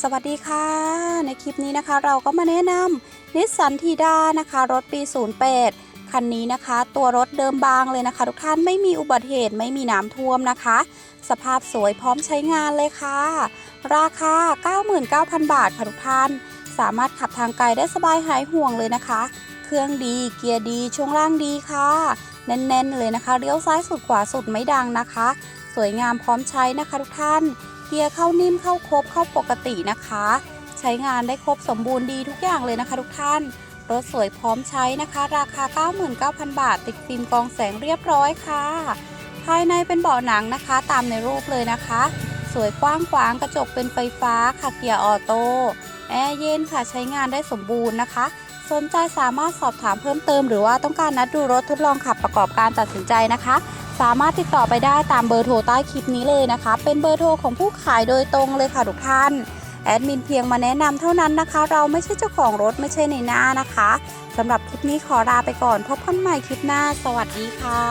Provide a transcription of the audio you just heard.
สวัสดีค่ะ ในคลิปนี้นะคะเราก็มาแนะนำนิสสันทีดานะคะ รถปี 08 คันนี้นะคะ ตัวรถเดิมบางเลยนะคะ ทุกท่านไม่มีอุบัติเหตุไม่มีน้ำท่วมนะคะ สภาพสวยพร้อมใช้งานเลยค่ะ ราคา 99,000 บาทค่ะทุกท่าน สามารถขับทางไกลได้สบายหายห่วงเลยนะคะ เครื่องดีเกียร์ดีช่วงล่างดีค่ะ แน่นๆเลยนะคะเลี้ยวซ้ายสุดขวาสุดไม่ดังนะคะ สวยงามพร้อมใช้นะคะ ทุกท่าน กียร์เข้านิ่มเข้าครบเข้าปกตินะคะ ใช้งานได้ครบสมบูรณ์ดีทุกอย่างเลยนะคะทุกท่าน รถสวยพร้อมใช้นะคะ ราคา 99,000 บาท ติดฟิล์มกองแสงเรียบร้อยค่ะ ภายในเป็นเบาะหนังนะคะ ตามในรูปเลยนะคะ สวยกว้างขวางกระจกเป็นไฟฟ้าค่ะเกียร์ออโต้แอร์เย็นค่ะใช้งานได้สมบูรณ์นะคะสนใจสามารถสอบถามเพิ่มเติมหรือว่าต้องการนัดดูรถทดลองขับประกอบการตัดสินใจนะคะ สามารถติดต่อไปได้ตามเบอร์โทรใต้คลิปนี้เลยนะคะ เป็นเบอร์โทรของผู้ขายโดยตรงเลยค่ะทุกท่านแอดมินเพียงมาแนะนำเท่านั้นนะคะ เราไม่ใช่เจ้าของรถไม่ใช่ในหน้านะคะสำหรับคลิปนี้ขอลาไปก่อนพบกันใหม่คลิปหน้า สวัสดีค่ะ